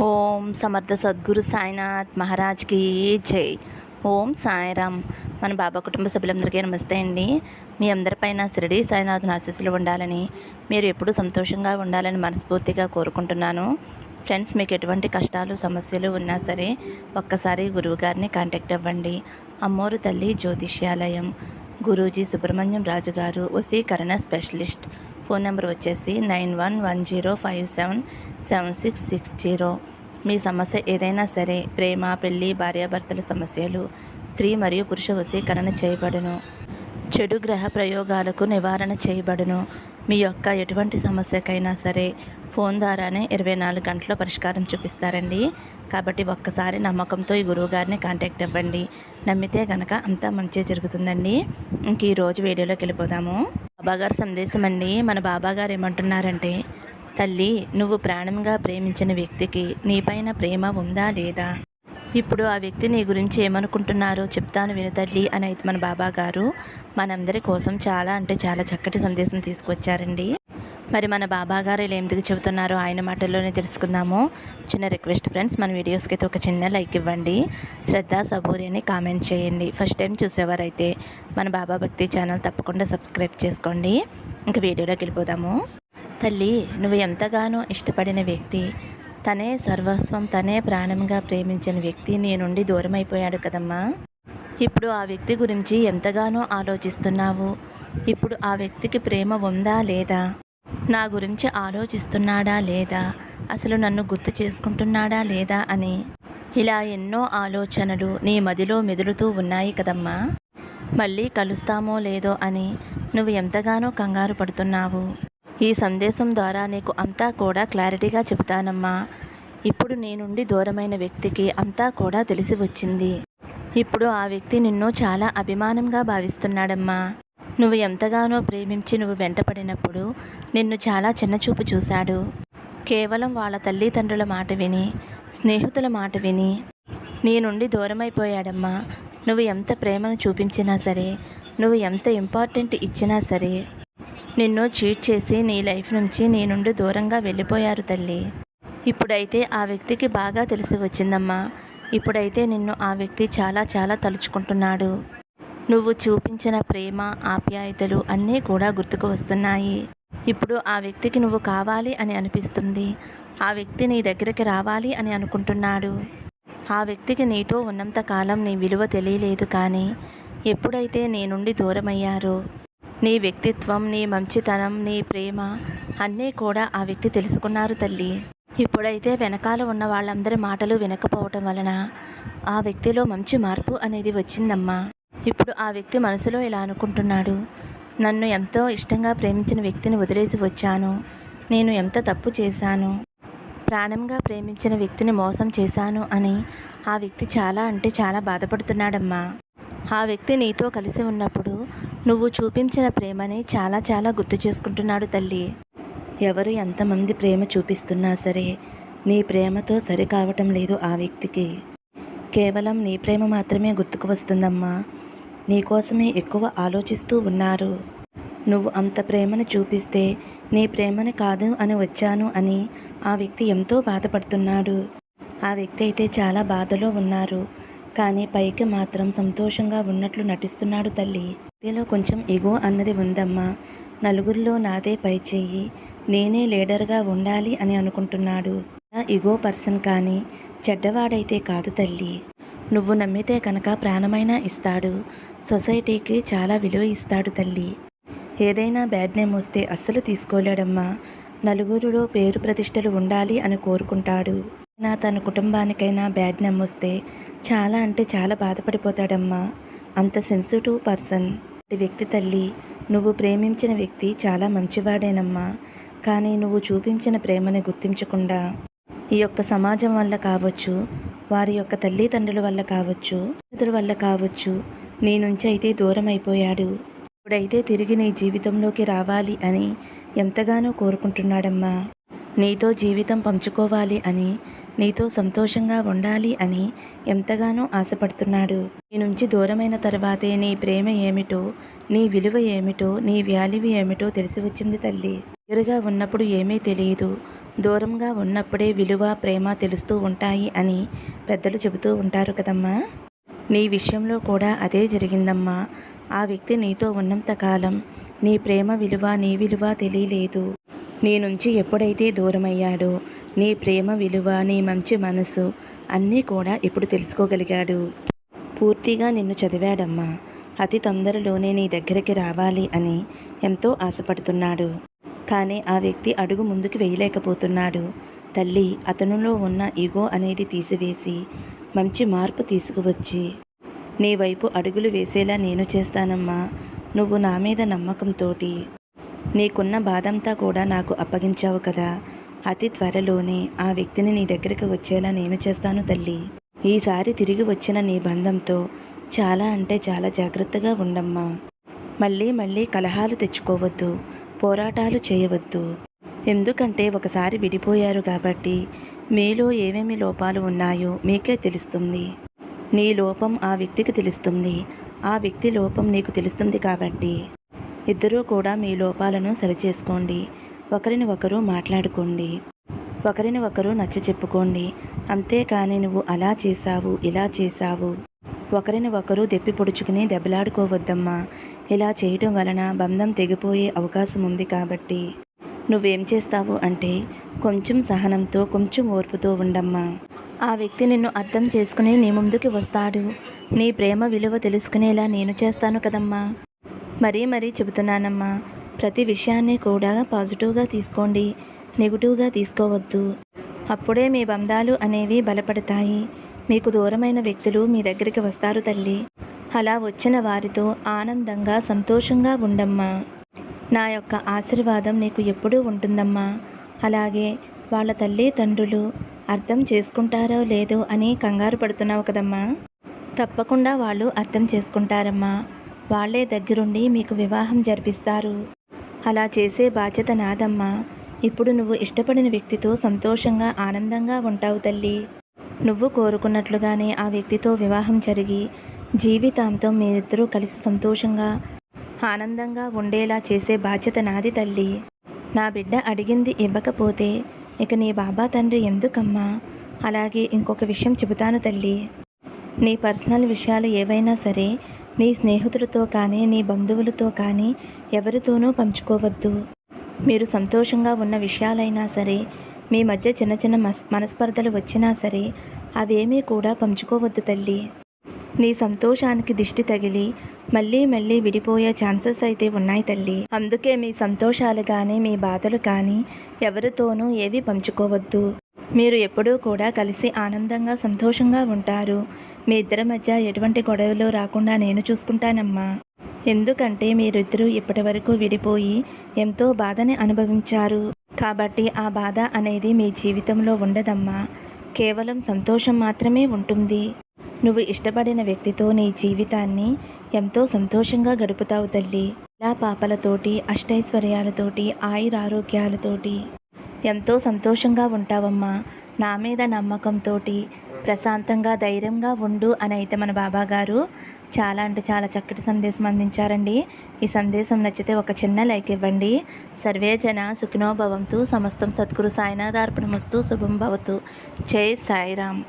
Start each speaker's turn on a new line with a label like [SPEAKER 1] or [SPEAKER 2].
[SPEAKER 1] ఓం సమర్థ సద్గురు సాయినాథ్ మహారాజ్కి జై. ఓం సాయిరామ్. మన బాబా కుటుంబ సభ్యులందరికీ నమస్తే అండి. మీ అందరిపైన షిరిడి సాయినాథ్ ఆశీస్సులు ఉండాలని మీరు ఎప్పుడూ సంతోషంగా ఉండాలని మనస్ఫూర్తిగా కోరుకుంటున్నాను. ఫ్రెండ్స్ మీకు ఎటువంటి కష్టాలు సమస్యలు ఉన్నా సరే ఒక్కసారి గురువుగారిని కాంటాక్ట్ అవ్వండి. అమ్మోరు తల్లి జ్యోతిష్యాలయం. గురూజీ సుబ్రహ్మణ్యం రాజు గారు వసీకరణ స్పెషలిస్ట్. ఫోన్ నెంబర్ వచ్చేసి nine one one zero five seven seven six six zero. మీ సమస్య ఏదైనా సరే ప్రేమ పెళ్ళి భార్యాభర్తల సమస్యలు స్త్రీ మరియు పురుష వశీకరణ చేయబడును. చెడు గ్రహ ప్రయోగాలకు నివారణ చేయబడును. మీ యొక్క ఎటువంటి సమస్యకైనా సరే ఫోన్ ద్వారానే ఇరవై నాలుగు గంటల్లో పరిష్కారం చూపిస్తారండి. కాబట్టి ఒక్కసారి నమ్మకంతో ఈ గురువుగారిని కాంటాక్ట్ అవ్వండి. నమ్మితే గనక అంతా మంచి జరుగుతుందండి. ఇంక ఈరోజు వీడియోలోకి వెళ్ళిపోదాము. బాబాగారు సందేశం అండి మన బాబాగారు ఏమంటున్నారంటే తల్లి నువ్వు ప్రాణంగా ప్రేమించిన వ్యక్తికి నీపైన ప్రేమ ఉందా లేదా? ఇప్పుడు ఆ వ్యక్తి నీ గురించి ఏమనుకుంటున్నారో చెప్తాను విను తల్లి అని అయితే మన బాబా గారు మనందరి కోసం చాలా అంటే చాలా చక్కటి సందేశం తీసుకొచ్చారండి. మరి మన బాబా గారు ఇలా ఎందుకు చెబుతున్నారో ఆయన మాటల్లోనే తెలుసుకుందాము. చిన్న రిక్వెస్ట్ ఫ్రెండ్స్ మన వీడియోస్కి అయితే ఒక చిన్న లైక్ ఇవ్వండి. శ్రద్ధ సబూరి అని కామెంట్ చేయండి. ఫస్ట్ టైం చూసేవారైతే మన బాబా భక్తి ఛానల్ తప్పకుండా సబ్స్క్రైబ్ చేసుకోండి. ఇంక వీడియోలోకి వెళ్ళిపోదాము. తల్లి నువ్వు ఎంతగానో ఇష్టపడిన వ్యక్తి తనే సర్వస్వం తనే ప్రాణంగా ప్రేమించిన వ్యక్తి నీ నుండి దూరం అయిపోయాడు కదమ్మా. ఇప్పుడు ఆ వ్యక్తి గురించి ఎంతగానో ఆలోచిస్తున్నావు. ఇప్పుడు ఆ వ్యక్తికి ప్రేమ ఉందా లేదా? నా గురించి ఆలోచిస్తున్నాడా లేదా? అసలు నన్ను గుర్తు చేసుకుంటున్నాడా లేదా అని. ఇలా ఎన్నో ఆలోచనలు నీ మదిలో మెదులుతూ ఉన్నాయి కదమ్మా. మళ్ళీ కలుస్తామో లేదో అని నువ్వు ఎంతగానో కంగారు పడుతున్నావు. ఈ సందేశం ద్వారా నీకు అంతా కూడా క్లారిటీగా చెబుతానమ్మా. ఇప్పుడు నీ నుండి దూరమైన వ్యక్తికి అంతా కూడా తెలిసి వచ్చింది. ఇప్పుడు ఆ వ్యక్తి నిన్ను చాలా అభిమానంగా భావిస్తున్నాడమ్మా. నువ్వు ఎంతగానో ప్రేమించి నువ్వు వెంటపడినప్పుడు నిన్ను చాలా చిన్నచూపు చూశాడు. కేవలం వాళ్ళ తల్లిదండ్రుల మాట విని స్నేహితుల మాట విని నీ నుండి దూరమైపోయాడమ్మా. నువ్వు ఎంత ప్రేమను చూపించినా సరే నువ్వు ఎంత ఇంపార్టెంట్ ఇచ్చినా సరే నిన్ను చీట్ చేసి నీ లైఫ్ నుంచి నీ నుండి దూరంగా వెళ్ళిపోయారు తల్లి. ఇప్పుడైతే ఆ వ్యక్తికి బాగా తెలిసి వచ్చిందమ్మా. ఇప్పుడైతే నిన్ను ఆ వ్యక్తి చాలా చాలా తలుచుకుంటున్నాడు. నువ్వు చూపించిన ప్రేమ ఆప్యాయతలు అన్నీ కూడా గుర్తుకు వస్తున్నాయి. ఇప్పుడు ఆ వ్యక్తికి నువ్వు కావాలి అని అనిపిస్తుంది. ఆ వ్యక్తి నీ దగ్గరికి రావాలి అని అనుకుంటున్నాడు. ఆ వ్యక్తికి నీతో ఉన్నంత కాలం నీ విలువ తెలియలేదు కానీ ఎప్పుడైతే నీ నుండి దూరమయ్యారో నీ వ్యక్తిత్వం నీ మంచితనం నీ ప్రేమ అన్నీ కూడా ఆ వ్యక్తి తెలుసుకున్నారు తల్లి. ఇప్పుడైతే వెనకాల ఉన్న వాళ్ళందరి మాటలు వినకపోవటం వలన ఆ వ్యక్తిలో మంచి మార్పు అనేది వచ్చిందమ్మా. ఇప్పుడు ఆ వ్యక్తి మనసులో ఇలా అనుకుంటున్నాడు. నన్ను ఎంతో ఇష్టంగా ప్రేమించిన వ్యక్తిని వదిలేసి వచ్చాను. నేను ఎంత తప్పు చేశాను? ప్రాణంగా ప్రేమించిన వ్యక్తిని మోసం చేశాను అని ఆ వ్యక్తి చాలా అంటే చాలా బాధపడుతున్నాడమ్మా. ఆ వ్యక్తి నీతో కలిసి ఉన్నప్పుడు నువ్వు చూపించిన ప్రేమని చాలా చాలా గుర్తు చేసుకుంటున్నాడు తల్లి. ఎవరు ఎంతమంది ప్రేమ చూపిస్తున్నా సరే నీ ప్రేమతో సరికావటం లేదు ఆ వ్యక్తికి. కేవలం నీ ప్రేమ మాత్రమే గుర్తుకు వస్తుందమ్మా. నీకోసమే ఎక్కువ ఆలోచిస్తూ ఉన్నారు. నువ్వు అంత ప్రేమను చూపిస్తే నీ ప్రేమను కాదు అని వచ్చాను అని ఆ వ్యక్తి ఎంతో బాధపడుతున్నాడు. ఆ వ్యక్తి అయితే చాలా బాధలో ఉన్నారు. కానీ పైకి మాత్రం సంతోషంగా ఉన్నట్లు నటిస్తున్నాడు తల్లి. ఇందులో కొంచెం ఇగో అన్నది ఉందమ్మా. నలుగురిలో నాదే పై చెయ్యి. నేనే లీడర్గా ఉండాలి అని అనుకుంటున్నాడు. ఇగో పర్సన్ కానీ చెడ్డవాడైతే కాదు తల్లి. నువ్వు నమ్మితే కనుక ప్రాణమైనా ఇస్తాడు. సొసైటీకి చాలా విలువ ఇస్తాడు తల్లి. ఏదైనా బ్యాడ్ నేమ్ వస్తే అస్సలు తీసుకోలేడమ్మా. నలుగురిలో పేరు ప్రతిష్టలు ఉండాలి అని కోరుకుంటాడు. నా తన కుటుంబానికైనా బ్యాడ్ నేమ్ వస్తే చాలా అంటే చాలా బాధపడిపోతాడమ్మా. అంత సెన్సిటివ్ పర్సన్. వ్యక్తి తల్లి నువ్వు ప్రేమించిన వ్యక్తి చాలా మంచివాడేనమ్మా. కానీ నువ్వు చూపించిన ప్రేమని గుర్తించకుండా ఈ యొక్క సమాజం వల్ల కావచ్చు వారి యొక్క తల్లిదండ్రుల వల్ల కావచ్చు ఇతరుల వల్ల కావచ్చు నీ నుంచి అయితే దూరం అయిపోయాడు ఇప్పుడైతే తిరిగి నీ జీవితంలోకి రావాలి అని ఎంతగానో కోరుకుంటున్నాడమ్మా. నీతో జీవితం పంచుకోవాలి అని నీతో సంతోషంగా ఉండాలి అని ఎంతగానో ఆశపడుతున్నాడు. నీ నుంచి దూరమైన తర్వాతే నీ ప్రేమ ఏమిటో నీ విలువ ఏమిటో నీ వ్యాల్యూ ఏమిటో తెలిసి వచ్చింది తల్లి. దగ్గరగా ఉన్నప్పుడు ఏమీ తెలియదు. దూరంగా ఉన్నప్పుడే విలువ ప్రేమ తెలుస్తూ ఉంటాయి అని పెద్దలు చెబుతూ ఉంటారు కదమ్మా. నీ విషయంలో కూడా అదే జరిగిందమ్మా. ఆ వ్యక్తి నీతో ఉన్నంత కాలం నీ ప్రేమ విలువ నీ విలువ తెలియలేదు. నీ నుంచి ఎప్పుడైతే దూరమయ్యాడో నీ ప్రేమ విలువ నీ మంచి మనసు అన్నీ కూడా ఇప్పుడు తెలుసుకోగలిగాడు. పూర్తిగా నిన్ను చదివాడమ్మా. అతి తొందరలోనే నీ దగ్గరికి రావాలి అని ఎంతో ఆశపడుతున్నాడు. కానీ ఆ వ్యక్తి అడుగు ముందుకు వేయలేకపోతున్నాడు. తల్లి అతనిలో ఉన్న ఈగో అనేది తీసివేసి మంచి మార్పు తీసుకువచ్చి నీ వైపు అడుగులు వేసేలా నేను చేస్తానమ్మా. నువ్వు నా మీద నమ్మకంతోటి నీకున్న బాధంతా కూడా నాకు అప్పగించావు కదా. అతి త్వరలోనే ఆ వ్యక్తిని నీ దగ్గరికి వచ్చేలా నేను చేస్తాను తల్లి. ఈసారి తిరిగి వచ్చిన నీ బంధంతో చాలా అంటే చాలా జాగ్రత్తగా ఉండమ్మా. మళ్ళీ మళ్ళీ కలహాలు తెచ్చుకోవద్దు. పోరాటాలు చేయవద్దు. ఎందుకంటే ఒకసారి విడిపోయారు కాబట్టి మీలో ఏమేమి లోపాలు ఉన్నాయో మీకే తెలుస్తుంది. నీ లోపం ఆ వ్యక్తికి తెలుస్తుంది. ఆ వ్యక్తి లోపం నీకు తెలుస్తుంది కాబట్టి. ఇద్దరూ కూడా మీ లోపాలను సరిచేసుకోండి. ఒకరిని ఒకరు మాట్లాడుకోండి. ఒకరిని ఒకరు నచ్చ చెప్పుకోండి అంతేకాని నువ్వు అలా చేశావు ఇలా చేశావు. ఒకరిని ఒకరు దెప్పి పొడుచుకుని దెబ్బలాడుకోవద్దమ్మా. ఇలా చేయటం వలన బంధం తెగిపోయే అవకాశం ఉంది కాబట్టి. నువ్వేం చేస్తావు అంటే కొంచెం సహనంతో కొంచెం ఓర్పుతో ఉండమ్మా. ఆ వ్యక్తి నిన్ను అర్థం చేసుకుని నీ ముందుకి వస్తాడు. నీ ప్రేమ విలువ తెలుసుకునేలా నేను చేస్తాను కదమ్మా. మరీ మరీ చెబుతున్నానమ్మా. ప్రతి విషయాన్ని కూడా పాజిటివ్గా తీసుకోండి నెగిటివ్గా తీసుకోవద్దు. అప్పుడే మీ బంధాలు అనేవి బలపడతాయి. మీకు దూరమైన వ్యక్తులు మీ దగ్గరికి వస్తారు తల్లి. అలా వచ్చిన వారితో ఆనందంగా సంతోషంగా ఉండమ్మా. నా యొక్క ఆశీర్వాదం నీకు ఎప్పుడూ ఉంటుందమ్మా. అలాగే వాళ్ళ తల్లి తండ్రులు అర్థం చేసుకుంటారో లేదో అని కంగారు పడుతున్నావు కదమ్మా. తప్పకుండా వాళ్ళు అర్థం చేసుకుంటారమ్మా. వాళ్ళే దగ్గరుండి మీకు వివాహం జరిపిస్తారు. అలా చేసే బాధ్యత నాదమ్మా. ఇప్పుడు నువ్వు ఇష్టపడిన వ్యక్తితో సంతోషంగా ఆనందంగా ఉంటావు తల్లి. నువ్వు కోరుకున్నట్లుగానే ఆ వ్యక్తితో వివాహం జరిగి జీవితాంతం మీరిద్దరూ కలిసి సంతోషంగా ఆనందంగా ఉండేలా చేసే బాధ్యత నాది తల్లి. నా బిడ్డ అడిగింది ఇవ్వకపోతే ఇక నీ బాబా తండ్రి ఎందుకమ్మా? అలాగే ఇంకొక విషయం చెబుతాను తల్లి. నీ పర్సనల్ విషయాలు ఏవైనా సరే నీ స్నేహితులతో కానీ నీ బంధువులతో కానీ ఎవరితోనూ పంచుకోవద్దు. మీరు సంతోషంగా ఉన్న విషయాలైనా సరే మీ మధ్య చిన్న చిన్న మస్ మనస్పర్ధలు వచ్చినా సరే అవేమీ కూడా పంచుకోవద్దు తల్లి. నీ సంతోషానికి దిష్టి తగిలి మళ్ళీ మళ్ళీ విడిపోయే ఛాన్సెస్ అయితే ఉన్నాయి తల్లి. అందుకే మీ సంతోషాలు కానీ మీ బాధలు కానీ ఎవరితోనూ ఏవి పంచుకోవద్దు. మీరు ఎప్పుడూ కూడా కలిసి ఆనందంగా సంతోషంగా ఉంటారు. మీ ఇద్దరి మధ్య ఎటువంటి గొడవలు రాకుండా నేను చూసుకుంటానమ్మా. ఎందుకంటే మీరిద్దరూ ఇప్పటి వరకు విడిపోయి ఎంతో బాధని అనుభవించారు. కాబట్టి ఆ బాధ అనేది మీ జీవితంలో ఉండదమ్మా. కేవలం సంతోషం మాత్రమే ఉంటుంది. నువ్వు ఇష్టపడిన వ్యక్తితో నీ జీవితాన్ని ఎంతో సంతోషంగా గడుపుతావు తల్లి. ఇలా పాపలతోటి అష్టైశ్వర్యాలతోటి ఆయురారోగ్యాలతోటి ఎంతో సంతోషంగా ఉంటావమ్మా. నా మీద నమ్మకంతో ప్రశాంతంగా ధైర్యంగా ఉండు అని అయితే మన బాబా గారు చాలా అంటే చాలా చక్కటి సందేశం అందించారండి. ఈ సందేశం నచ్చితే ఒక చిన్న లైక్ ఇవ్వండి. సర్వే జన సుఖినోభవంతు సమస్తం సద్గురు సాయినాథార్పణమస్తు. శుభం భవతు. జై సాయిరామ్.